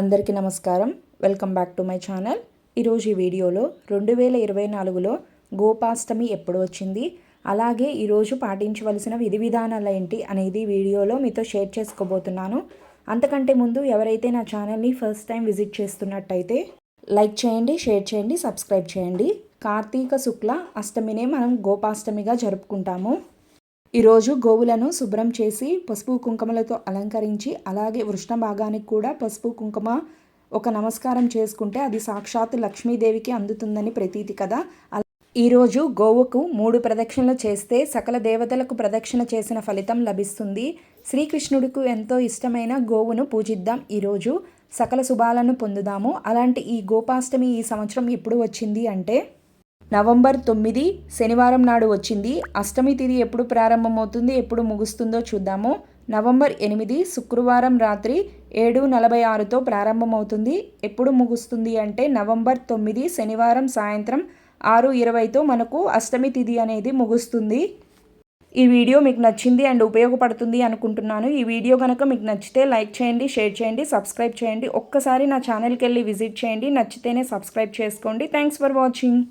అందరికీ నమస్కారం. Welcome back to my channel. ఈరోజు ఈ వీడియోలో రెండు వేల ఇరవై నాలుగులో గోపాష్టమి ఎప్పుడు వచ్చింది? అలాగే ఈరోజు పాటించవలసిన విధి విధానాలు ఏంటి అనేది వీడియోలో మీతో షేర్ చేసుకోబోతున్నాను. అంతకంటే ముందు ఎవరైతే నా ఛానల్ని ఫస్ట్ టైం విజిట్ చేస్తున్నట్టయితే లైక్ చేయండి షేర్ చేయండి సబ్స్క్రైబ్ చేయండి. కార్తీక శుక్ల అష్టమినే మనం గోపాష్టమిగా జరుపుకుంటాము. ఈరోజు గోవులను శుభ్రం చేసి పసుపు కుంకుమలతో అలంకరించి అలాగే వృష్ణ భాగానికి కూడా పసుపు కుంకుమ ఒక నమస్కారం చేసుకుంటే అది సాక్షాత్ లక్ష్మీదేవికి అందుతుందని ప్రతీతి కదా. ఈరోజు గోవుకు మూడు ప్రదక్షిణలు చేస్తే సకల దేవతలకు ప్రదక్షిణ చేసిన ఫలితం లభిస్తుంది. శ్రీకృష్ణుడికి ఎంతో ఇష్టమైన గోవును పూజిద్దాం. ఈరోజు సకల శుభాలను పొందుదాము. అలాంటి ఈ గోపాష్టమి ఈ సంవత్సరం ఎప్పుడు వచ్చింది అంటే నవంబర్ తొమ్మిది శనివారం నాడు వచ్చింది. అష్టమి తిథి ఎప్పుడు ప్రారంభమవుతుంది ఎప్పుడు ముగుస్తుందో చూద్దాము. నవంబర్ ఎనిమిది శుక్రవారం రాత్రి ఏడు నలభై ఆరుతో ప్రారంభమవుతుంది. ఎప్పుడు ముగుస్తుంది అంటే నవంబర్ తొమ్మిది శనివారం సాయంత్రం ఆరు ఇరవైతో మనకు అష్టమి తిథి అనేది ముగుస్తుంది. ఈ వీడియో మీకు నచ్చింది అండ్ ఉపయోగపడుతుంది అనుకుంటున్నాను. ఈ వీడియో కనుక మీకు నచ్చితే లైక్ చేయండి షేర్ చేయండి సబ్స్క్రైబ్ చేయండి. ఒక్కసారి నా ఛానల్కి వెళ్ళి విజిట్ చేయండి. నచ్చితేనే సబ్స్క్రైబ్ చేసుకోండి. Thanks for watching.